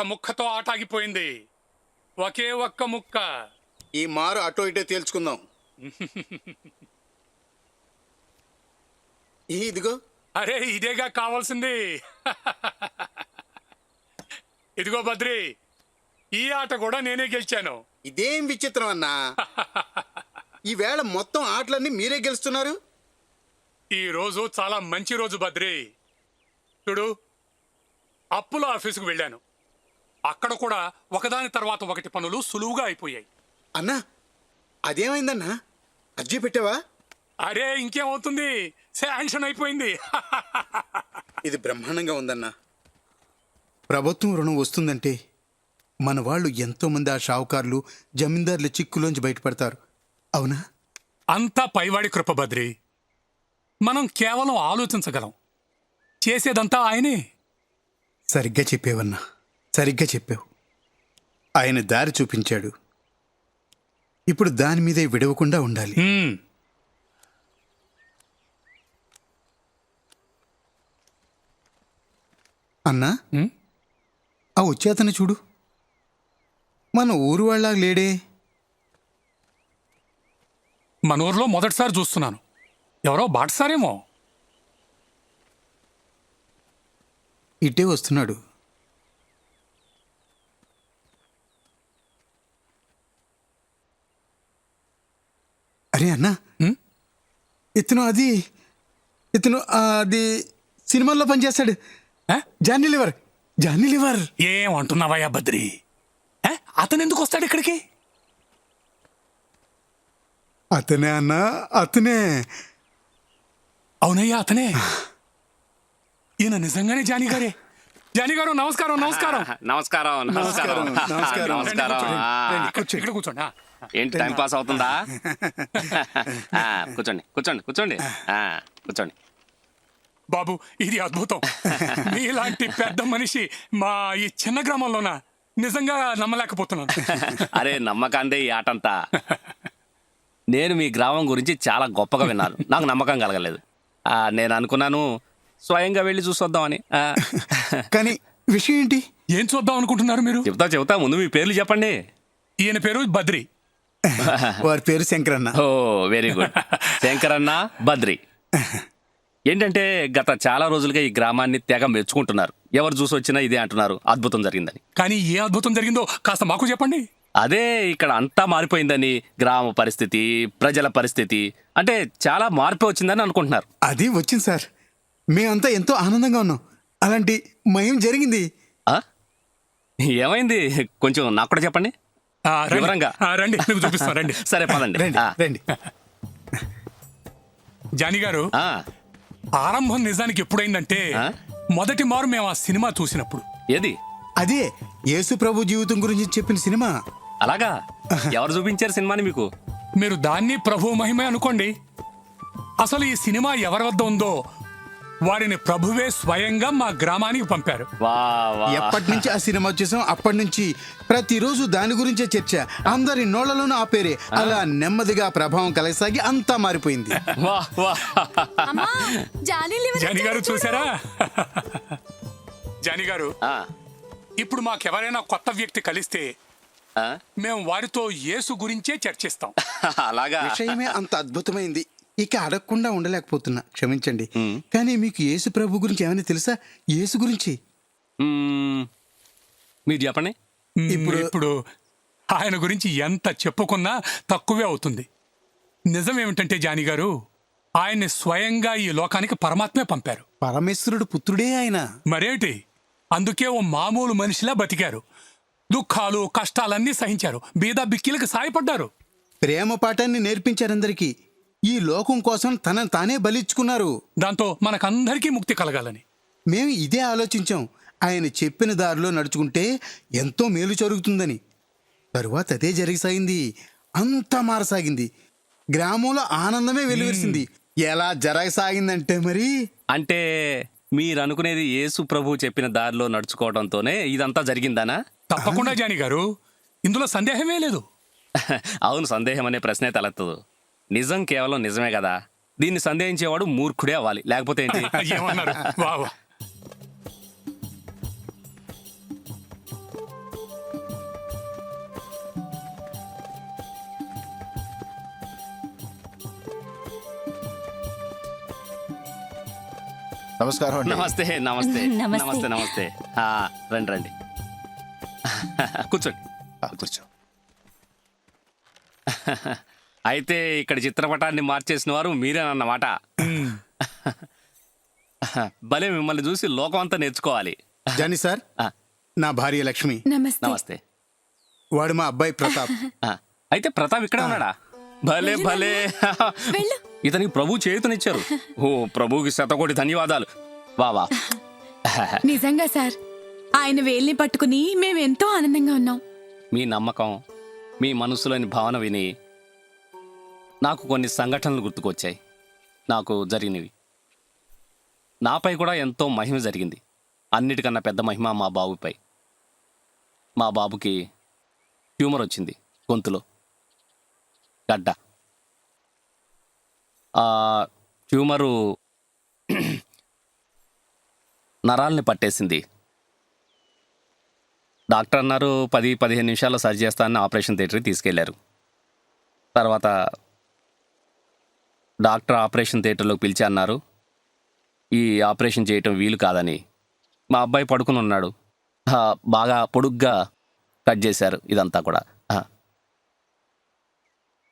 ఒక్క ముక్కతో ఆట ఆగిపోయింది ఒకే ఒక్క ముక్క. ఈ మారు అటో ఇటో తేల్చుకుందాం. ఇదిగో. అరే ఇదేగా కావాల్సింది. ఇదిగో బద్రి ఈ ఆట కూడా నేనే గెలిచాను. ఇదేం విచిత్రం అన్నా? ఈవేళ మొత్తం ఆటలన్నీ మీరే గెలుస్తున్నారు? ఈ రోజు చాలా మంచి రోజు బద్రి. చూడు అప్పుల ఆఫీసుకు వెళ్ళాను. అక్కడ కూడా ఒకదాని తర్వాత ఒకటి పనులు సులువుగా అయిపోయాయి. అన్నా అదేమైందన్నా? అర్జీ పెట్టావా? అరే ఇంకేమవుతుంది? శాంక్షన్ అయిపోయింది. ఇది బ్రహ్మాండంగా ఉందన్నా. ప్రభుత్వం రుణం వస్తుందంటే మన వాళ్ళు ఎంతో మంది ఆ షావుకారులు జమీందారుల చిక్కులోంచి బయటపడతారు. అవునా? అంతా పైవాడి కృప బద్రి. మనం కేవలం ఆలోచించగలం. చేసేదంతా ఆయనే. సరిగ్గా చెప్పావన్నా. సరిగ్గా చెప్పావు. ఆయన దారి చూపించాడు. ఇప్పుడు దాని మీదే విడవకుండా ఉండాలి. అన్నా? ఆ వచ్చేతను చూడు. మన ఊరు వాళ్ళ లేడే. మన ఊర్లో మొదటిసారి చూస్తున్నాను. ఎవరో బాటసారేమో. ఇటే వస్తున్నాడు. అరే అన్నా? ఇతను అది ఇతను అది సినిమాల్లో పనిచేస్తాడు? జానీ లివర్. జానీ లివర్. ఏం అంటున్నావయ్యా బద్రి? అతను ఎందుకు వస్తాడు ఇక్కడికి? అతనే అన్నా అతనే. అవునయ్యా అతనే. ఈయన నిజంగానే జానీ గారే. జానీ గారు నమస్కారం. నమస్కారం నమస్కారం. నమస్కారం నమస్కారం, నమస్కారం. నమస్కారం ఆ, రండి, కూర్చో, ఇక్కడ కూర్చోండి ఆ. ఏంటి టైం పాస్ అవుతుందా? ఆ, కూర్చోండి కూర్చోండి కూర్చోండి. ఆ, కూర్చోండి. బాబు ఇది అద్భుతం. మీలాంటి పెద్ద మనిషి మా ఈ చిన్న గ్రామంలోన నిజంగా నమ్మలేకపోతున్నాను. అరే నమ్మకాందే ఈ ఆటంతా. నేను మీ గ్రామం గురించి చాలా గొప్పగా విన్నాను. నాకు నమ్మకం కలగలేదు. ఆ, నేను అనుకున్నాను స్వయంగా వెళ్ళి చూసొద్దామని. ఆ, కానీ విషయం ఏంటి? ఏం చూద్దాం అనుకుంటున్నారు మీరు? చెప్తా చెప్తా ముందు మీ పేర్లు చెప్పండి. ఈయన పేరు బద్రి. వారి పేరు శంకరన్న. Oh very good. శంకరన్న బద్రి. ఏంటంటే గత చాలా రోజులుగా ఈ గ్రామాన్ని తెగ మెచ్చుకుంటున్నారు. ఎవరు చూసి వచ్చినా ఇదే అంటున్నారు. అద్భుతం జరిగిందని. కానీ ఏ అద్భుతం జరిగిందో కాస్త మాకు చెప్పండి. అదే ఇక్కడ అంతా మారిపోయిందని గ్రామ పరిస్థితి ప్రజల పరిస్థితి అంటే చాలా మార్పు వచ్చిందని అనుకుంటున్నారు. అది వచ్చింది సార్. మేమంతా ఎంతో ఆనందంగా ఉన్నాం. అలాంటి మయం జరిగింది. ఆ? ఏమైంది? కొంచెం నాకు కూడా చెప్పండి. ఆ, రండి. వివరంగా. ఆ, రండి. మీకు చూపిస్తాను రండి. సరే పదండి. రండి ఆ, రండి. జానీ గారు ఆ, ఆరంభం నిజానికి ఎప్పుడైందంటే ఆ? మొదటి మారు మేము ఆ సినిమా చూసినప్పుడు. ఏది? అదే యేసు ప్రభు జీవితం గురించి చెప్పిన సినిమా. అలాగా? ఎవరు చూపించారు సినిమాని మీకు? మీరు దాన్ని ప్రభు మహిమే అనుకోండి. అసలు ఈ సినిమా ఎవరి వద్ద ఉందో వారిని ప్రభువే స్వయంగా మా గ్రామానికి పంపారు. వా వా. ఎప్పటి నుంచి ఆ సినిమా చూసాం అప్పటి నుంచి ప్రతిరోజు దాని గురించే చర్చ. అందరి నోళ్ళలోనూ ఆ పేరే. అలా నెమ్మదిగా ప్రభావం కలగసాగి అంతా మారిపోయింది. వా వా. అమ్మా జానీ లివర్ జానీ గారు వచ్చారు చూడు. చూసారా జానీ గారు ఆ, ఇప్పుడు మాకెవరైనా కొత్త వ్యక్తి కలిస్తే ఆ? మేము వారితో యేసు గురించే చర్చిస్తాం. అలాగా. విషయమే అంత అద్భుతమైంది. ఇక అడగకుండా ఉండలేకపోతున్నా. క్షమించండి. కానీ మీకు యేసు ప్రభు గురించి ఏమైనా తెలుసా? యేసు గురించి. మీరు చెప్పండి. ఇప్పుడు ఇప్పుడు ఆయన గురించి ఎంత చెప్పుకున్నా తక్కువే అవుతుంది. నిజం ఏమిటంటే జానీ గారు ఆయన్ని స్వయంగా ఈ లోకానికి పరమాత్మే పంపారు. పరమేశ్వరుడు పుత్రుడే ఆయన. మరేమిటి? అందుకే ఓ మామూలు మనిషిలా బతికారు. దుఃఖాలు కష్టాలన్నీ సహించారు. బీద బిక్కిలకు సాయపడ్డారు. ప్రేమ పాఠాన్ని నేర్పించారందరికీ ఈ లోకం కోసం తనను తానే బలిచ్చుకున్నారు. దాంతో మనకందరికీ ముక్తి కలగాలని. మేము ఇదే ఆలోచించాం. ఆయన చెప్పిన దారిలో నడుచుకుంటే ఎంతో మేలు జరుగుతుందని. తరువాత అదే జరిగిసాగింది. అంతా మారసాగింది. గ్రామంలో ఆనందమే వెలువరిసింది. ఎలా జరగసాగిందంటే మరి? అంటే మీరు అనుకునేది యేసు ప్రభు చెప్పిన దారిలో నడుచుకోవడంతోనే ఇదంతా జరిగిందానా? తప్పకుండా జానీ గారు ఇందులో సందేహమే లేదు. అవును సందేహం అనే ప్రశ్నే తలెత్తదు. నిజం కేవలం నిజమే కదా? దీన్ని సందేహించేవాడు మూర్ఖుడే అవ్వాలి. లేకపోతే ఏంటి? నమస్కారం నమస్తే నమస్తే. నమస్తే. నమస్తే ఆ, రండి రండి. కూర్చోండి. కూర్చో. అయితే ఇక్కడ చిత్రపటాన్ని మార్చేసిన వారు మీరేనన్నమాట భలే మిమ్మల్ని చూసి లోకం అంతా నేర్చుకోవాలి. జానీ సార్ నా భార్య లక్ష్మి. నమస్తే. నమస్తే. వాడు మా అబ్బాయి ప్రతాప్. అయితే ప్రతాప్ ఇక్కడే ఉన్నాడా? భలే భలే. ఇతనికి ప్రభు చేతునిచ్చారు. ఓ ప్రభువుకి శతకోటి ధన్యవాదాలు. వా వా. నిజంగా సార్ ఆయన వేల్ని పట్టుకుని మేము ఎంతో ఆనందంగా ఉన్నాం. మీ నమ్మకం మీ మనసులోని భావన విని నాకు కొన్ని సంఘటనలు గుర్తుకొచ్చాయి. నాకు జరిగినవి. నాపై కూడా ఎంతో మహిమ జరిగింది. అన్నిటికన్నా పెద్ద మహిమ మా బాబుపై. మా బాబుకి ట్యూమర్ వచ్చింది గొంతులో. గడ్డ. ఆ ట్యూమరు నరాల్ని పట్టేసింది. డాక్టర్ అన్నారు పది పదిహేను నిమిషాల్లో సరి చేస్తానని ఆపరేషన్ థియేటర్కి తీసుకెళ్ళారు. తర్వాత డాక్టర్ ఆపరేషన్ థియేటర్లోకి పిలిచి అన్నారు ఈ ఆపరేషన్ చేయటం వీలు కాదని. మా అబ్బాయి పడుకుని ఉన్నాడు. బాగా పొడుగ్గా కట్ చేశారు ఇదంతా కూడా.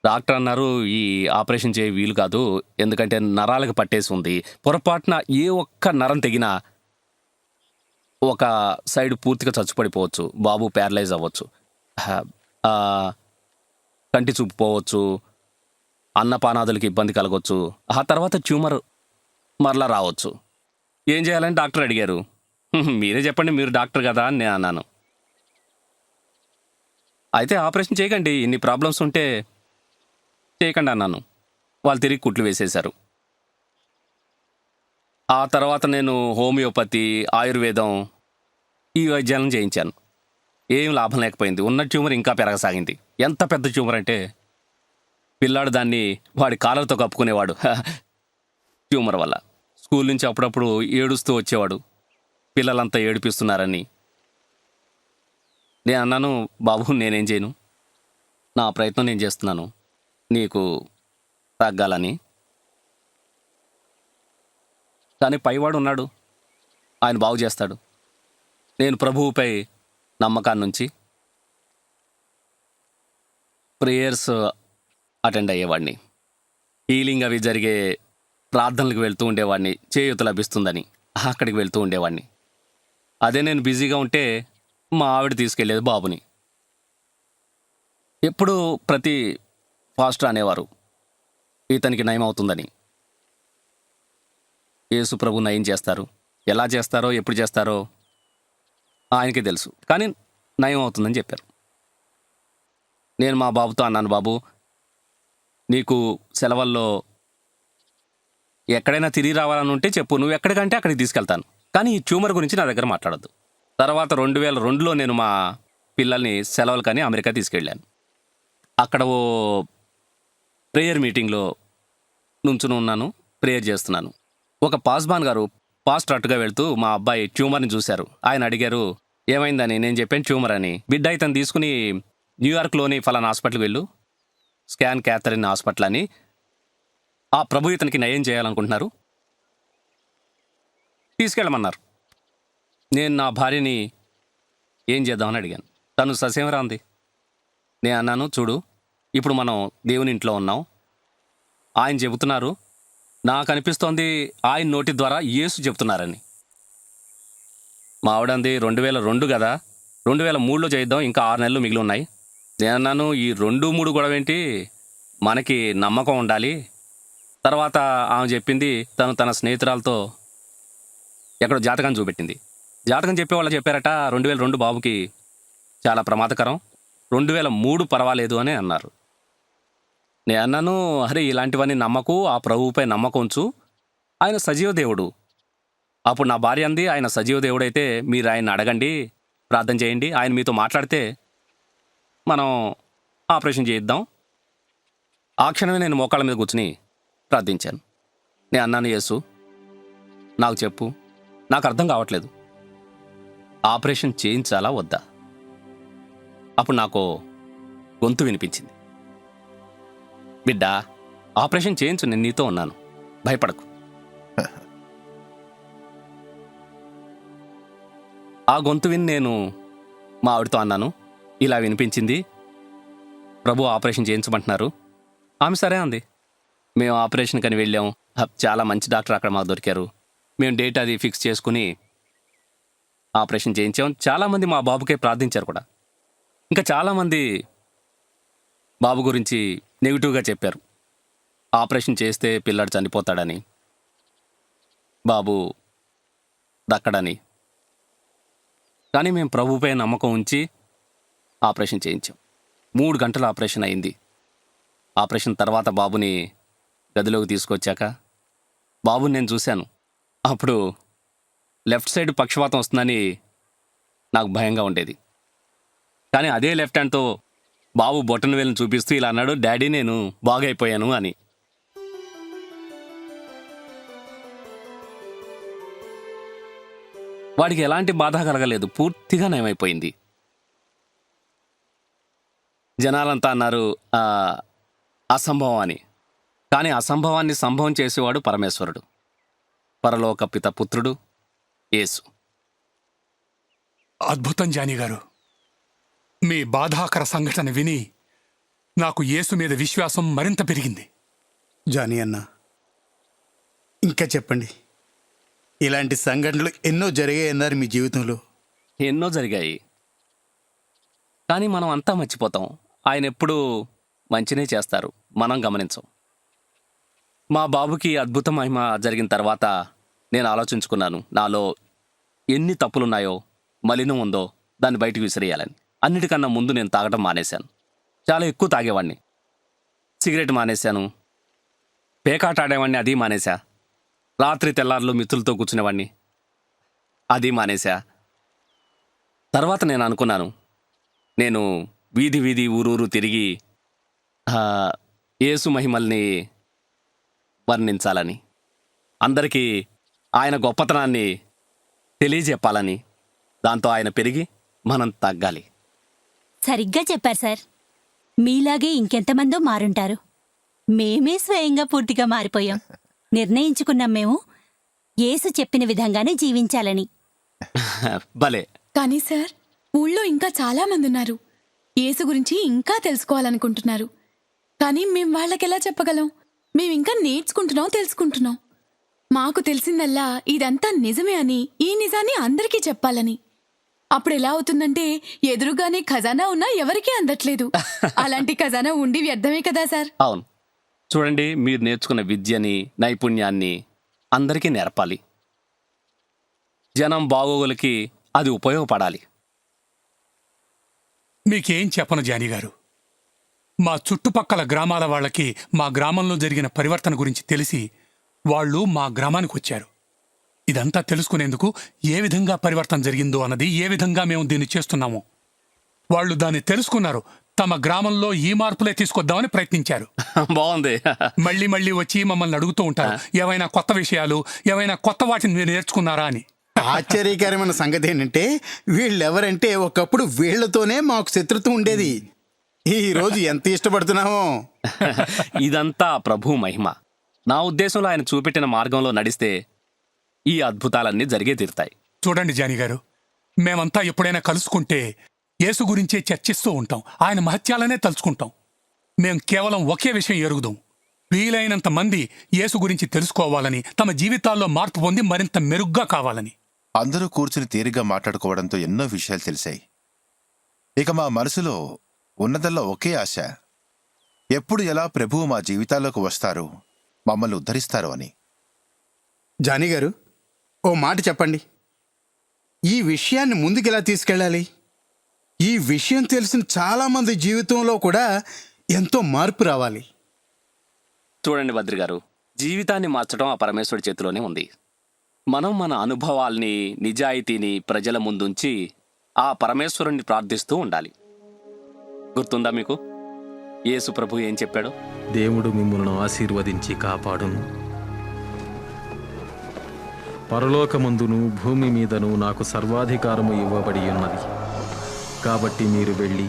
డాక్టర్ అన్నారు ఈ ఆపరేషన్ చేయ వీలు కాదు ఎందుకంటే నరాలకు పట్టేసి ఉంది. పొరపాటున ఏ ఒక్క నరం తెగినా ఒక సైడ్ పూర్తిగా చచ్చుపడిపోవచ్చు. బాబు ప్యారలైజ్ అవ్వచ్చు. హ, కంటి చూపు పోవచ్చు. అన్నపానాదులకి ఇబ్బంది కలగవచ్చు ఆ తర్వాత ట్యూమర్ మరలా రావచ్చు. ఏం చేయాలని డాక్టర్ అడిగారు. మీరే చెప్పండి మీరు డాక్టర్ కదా అని నేను అన్నాను. అయితే ఆపరేషన్ చేయకండి ఇన్ని ప్రాబ్లమ్స్ ఉంటే చేయకండి అన్నాను. వాళ్ళు తిరిగి కుట్లు వేసేశారు. ఆ తర్వాత నేను హోమియోపతి ఆయుర్వేదం ఈ వైద్యాలను చేయించాను. ఏం లాభం లేకపోయింది. ఉన్న ట్యూమర్ ఇంకా పెరగసాగింది. ఎంత పెద్ద ట్యూమర్ అంటే పిల్లాడు దాన్ని వాడి కాలర్తో కప్పుకునేవాడు. ట్యూమర్ వల్ల. స్కూల్ నుంచి అప్పుడప్పుడు ఏడుస్తూ వచ్చేవాడు. పిల్లలంతా ఏడిపిస్తున్నారని. నేను అన్నాను బాబు నేనేం చేయను. నా ప్రయత్నం నేను చేస్తున్నాను. నీకు తగ్గాలని. కానీ పైవాడు ఉన్నాడు. ఆయన బాగు చేస్తాడు. నేను ప్రభువుపై నమ్మకాన్నించి. ప్రేయర్స్ అటెండ్ అయ్యేవాడిని. హీలింగ్ అవి జరిగే ప్రార్థనలకు వెళ్తూ ఉండేవాడిని. చేయూత లభిస్తుందని అక్కడికి వెళ్తూ ఉండేవాడిని. అదే నేను బిజీగా ఉంటే మా ఆవిడ తీసుకెళ్ళేది బాబుని. ఎప్పుడు ప్రతి పాస్టర్ అనేవారు ఇతనికి నయం అవుతుందని. యేసు ప్రభు నయం చేస్తారు. ఎలా చేస్తారో ఎప్పుడు చేస్తారో ఆయనకే తెలుసు. కానీ నయం అవుతుందని చెప్పారు. నేను మా బాబుతో అన్నాను బాబు నీకు సెలవుల్లో ఎక్కడైనా తిరిగి రావాలని ఉంటే చెప్పు. నువ్వు ఎక్కడికంటే అక్కడికి తీసుకెళ్తాను. కానీ ఈ ట్యూమర్ గురించి నా దగ్గర మాట్లాడద్దు. తర్వాత రెండు వేల రెండులో నేను మా పిల్లల్ని సెలవులు కానీ అమెరికా తీసుకెళ్ళాను. అక్కడ ఓ ప్రేయర్ మీటింగ్లో నుంచుని ఉన్నాను ప్రేయర్ చేస్తున్నాను. ఒక పాస్బాన్ గారు పాస్ట్ అట్టుగా వెళ్తూ మా అబ్బాయి ట్యూమర్ని చూశారు. ఆయన అడిగారు ఏమైందని? నేను చెప్పాను ట్యూమర్ అని. బిడ్డ ఇతను తీసుకుని న్యూయార్క్లోని ఫలానా హాస్పిటల్కి వెళ్ళు. స్కాన్ క్యాథరిన్ హాస్పిటల్ అని ఆ ప్రభు ఇతనికి నయం చేయాలనుకుంటున్నారు. తీసుకెళ్ళమన్నారు. నేను నా భార్యని ఏం చేద్దామని అడిగాను. తను ససేమరా ఉంది నేను అన్నాను చూడు ఇప్పుడు మనం దేవుని ఇంట్లో ఉన్నాం. ఆయన చెబుతున్నారు. నాకు అనిపిస్తోంది ఆయన నోటి ద్వారా యేసు చెబుతున్నారని. మా ఆవిడంది రెండు వేల రెండు కదా. రెండు వేల మూడులో చేద్దాం ఇంకా ఆరు నెలలు మిగిలి ఉన్నాయి. నేను అన్నాను ఈ రెండు మూడు గొడవ ఏంటి మనకి నమ్మకం ఉండాలి. తర్వాత ఆమె చెప్పింది తను తన స్నేహితురాలతో ఎక్కడో జాతకం చూపెట్టింది. జాతకం చెప్పే వాళ్ళు చెప్పారట రెండు వేల రెండు బాబుకి చాలా ప్రమాదకరం రెండు వేల మూడు పర్వాలేదు అని అన్నారు. నేను అన్నాను అరే ఇలాంటివన్నీ నమ్మకు ఆ ప్రభువుపై నమ్మకం ఉంచు. ఆయన సజీవ దేవుడు. అప్పుడు నా భార్య అంది ఆయన సజీవ దేవుడైతే మీరు ఆయన అడగండి ప్రార్థన చేయండి ఆయన మీతో మాట్లాడితే మనం ఆపరేషన్ చేయిద్దాం. ఆ క్షణమే నేను మోకాళ్ళ మీద కూర్చుని ప్రార్థించాను. నేను అన్నాను యేసు నాకు చెప్పు. నాకు అర్థం కావట్లేదు. ఆపరేషన్ చేయించాలా వద్దా? అప్పుడు నాకు గొంతు వినిపించింది. బిడ్డ ఆపరేషన్ చేయించు నేను నీతో ఉన్నాను. భయపడకు. ఆ గొంతు విని నేను మా ఆవిడతో అన్నాను ఇలా వినిపించింది. ప్రభు ఆపరేషన్ చేయించమంటున్నారు. ఆమె సరే అంది. మేము ఆపరేషన్ కని వెళ్ళాం. చాలా మంచి డాక్టర్ అక్కడ మాకు దొరికారు. మేము డేట్ అది ఫిక్స్ చేసుకుని ఆపరేషన్ చేయించాం. చాలామంది మా బాబుకే ప్రార్థించారు కూడా. ఇంకా చాలామంది బాబు గురించి నెగిటివ్గా చెప్పారు. ఆపరేషన్ చేస్తే పిల్లాడు చనిపోతాడని బాబు దక్కడని. కానీ మేము ప్రభుపై నమ్మకం ఉంచి ఆపరేషన్ చేయించాం. మూడు గంటల ఆపరేషన్ అయింది. ఆపరేషన్ తర్వాత బాబుని గదిలోకి తీసుకొచ్చాక బాబుని నేను చూశాను. అప్పుడు లెఫ్ట్ సైడ్ పక్షవాతం వస్తుందని నాకు భయంగా ఉండేది. కానీ అదే లెఫ్ట్ హ్యాండ్తో బాబు బొటన్ వేలను చూపిస్తూ ఇలా అన్నాడు డాడీ నేను బాగైపోయాను అని. వాడికి ఎలాంటి బాధ కలగలేదు. పూర్తిగా నయమైపోయింది. జనాలంతా అన్నారు "ఆ, అసంభవం అని కానీ అసంభవాన్ని సంభవం చేసేవాడు పరమేశ్వరుడు. పరలోక పిత పుత్రుడు యేసు. అద్భుతం జానీ గారు. మీ బాధాకర సంఘటన విని నాకు యేసు మీద విశ్వాసం మరింత పెరిగింది. జానీ అన్న ఇంకా చెప్పండి. ఇలాంటి సంఘటనలు ఎన్నో జరిగాయి అన్నారు మీ జీవితంలో. ఎన్నో జరిగాయి. కానీ మనం అంతా మర్చిపోతాం. ఆయన ఎప్పుడూ మంచినే చేస్తారు. మనం గమనించం. మా బాబుకి అద్భుత మహిమ జరిగిన తర్వాత నేను ఆలోచించుకున్నాను నాలో ఎన్ని తప్పులున్నాయో మలినం ఉందో దాన్ని బయటకు విసిరేయాలని. అన్నిటికన్నా ముందు నేను తాగటం మానేశాను. చాలా ఎక్కువ తాగేవాడిని సిగరెట్ మానేశాను. పేకాట ఆడేవాడిని అది మానేశా. రాత్రి తెల్లారులు మిత్రులతో కూర్చునేవాడిని అది మానేశా. తర్వాత నేను అనుకున్నాను నేను వీధి వీధి ఊరూరు తిరిగి ఆ, యేసు మహిమల్ని వర్ణించాలని అందరికీ ఆయన గొప్పతనాన్ని తెలియజెప్పాలని దాంతో ఆయన పెరిగి మనం తగ్గాలి. సరిగ్గా చెప్పారు సార్. మీలాగే ఇంకెంతమందో మారుంటారు. మేమే స్వయంగా పూర్తిగా మారిపోయాం. నిర్ణయించుకున్నాం మేము. యేసు చెప్పిన విధంగానే జీవించాలని. భలే. కానీ సార్ ఊళ్ళో ఇంకా చాలా మంది ఉన్నారు యేసు గురించి ఇంకా తెలుసుకోవాలనుకుంటున్నారు. కానీ మేం వాళ్ళకెలా చెప్పగలం? మేం ఇంకా నేర్చుకుంటున్నాం తెలుసుకుంటున్నాం. మాకు తెలిసిందల్లా ఇదంతా నిజమే అని ఈ నిజాన్ని అందరికీ చెప్పాలని. అప్పుడు ఎలా అవుతుందంటే ఎదురుగానే ఖజానా ఉన్నా ఎవరికీ అందట్లేదు. అలాంటి ఖజానా ఉండి వ్యర్థమే కదా సార్. అవును. చూడండి మీరు నేర్చుకున్న విద్యని నైపుణ్యాన్ని అందరికీ నేర్పాలి. జనం బాగోగులకి అది ఉపయోగపడాలి. మీకేం చెప్పను జానీ గారు మా చుట్టుపక్కల గ్రామాల వాళ్ళకి మా గ్రామంలో జరిగిన పరివర్తన గురించి తెలిసి వాళ్ళు మా గ్రామానికి వచ్చారు. ఇదంతా తెలుసుకునేందుకు ఏ విధంగా పరివర్తన జరిగిందో అన్నది ఏ విధంగా మేము దీన్ని చేస్తున్నాము. వాళ్ళు దాన్ని తెలుసుకున్నారు. తమ గ్రామంలో ఈ మార్పులే తీసుకొద్దామని ప్రయత్నించారు. బాగుంది. మళ్ళీ మళ్ళీ వచ్చి మమ్మల్ని అడుగుతూ ఉంటారు. ఏవైనా కొత్త విషయాలు ఏవైనా కొత్త వాటిని మీరు నేర్చుకున్నారా అని. ఆశ్చర్యకరమైన సంగతి ఏంటంటే వీళ్ళెవరంటే ఒకప్పుడు వీళ్ళతోనే మాకు శత్రుత్వం ఉండేది. ఈ రోజు ఎంత ఇష్టపడుతున్నామో. ఇదంతా ప్రభు మహిమ. నా ఉద్దేశంలో ఆయన చూపెట్టిన మార్గంలో నడిస్తే ఈ అద్భుతాలన్నీ జరిగే తీరుతాయి. చూడండి జానీ గారు మేమంతా ఎప్పుడైనా కలుసుకుంటే యేసు గురించే చర్చిస్తూ ఉంటాం. ఆయన మహత్యాలనే తలుచుకుంటాం. మేం కేవలం ఒకే విషయం ఎరుగుదాం. వీలైనంత మంది యేసు గురించి తెలుసుకోవాలని తమ జీవితాల్లో మార్పు పొంది మరింత మెరుగ్గా కావాలని. అందరూ కూర్చుని తీరిగ్గా మాట్లాడుకోవడంతో ఎన్నో విషయాలు తెలిసాయి. ఇక మా మనసులో ఉన్నదల్లా ఒకే ఆశ. ఎప్పుడు ఎలా ప్రభువు మా జీవితాల్లోకి వస్తారు మమ్మల్ని ఉద్ధరిస్తారు అని. జానీ గారు ఓ మాట చెప్పండి. ఈ విషయాన్ని ముందుకెలా తీసుకెళ్ళాలి? ఈ విషయం తెలిసిన చాలామంది జీవితంలో కూడా ఎంతో మార్పు రావాలి. చూడండి భద్రి గారు జీవితాన్ని మార్చడం ఆ పరమేశ్వరుడి చేతిలోనే ఉంది. మనం మన అనుభవాల్ని నిజాయితీని ప్రజల ముందుంచి ఆ పరమేశ్వరుణ్ణి ప్రార్థిస్తూ ఉండాలి. గుర్తుందా మీకు? యేసు ప్రభు ఏం చెప్పాడు? దేవుడు మిమ్మల్ని ఆశీర్వదించి కాపాడును. పరలోకమందును భూమి మీదను నాకు సర్వాధికారము ఇవ్వబడి ఉన్నది. కాబట్టి మీరు వెళ్ళి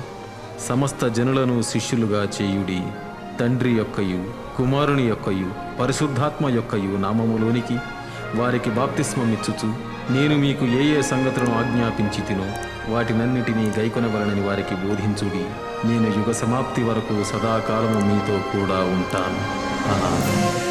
సమస్త జనులను శిష్యులుగా చేయుడి తండ్రి యొక్కయు కుమారుని యొక్కయు పరిశుద్ధాత్మ యొక్కయు నామములోనికి వారికి బాప్తిస్మమిచ్చుచు నేను మీకు ఏ ఏ సంగతులను ఆజ్ఞాపించి తినో వాటినన్నిటినీ గైకొనవలనని వారికి బోధించుడి. నేను యుగ సమాప్తి వరకు సదాకాలము మీతో కూడా ఉంటాను. అన్నాను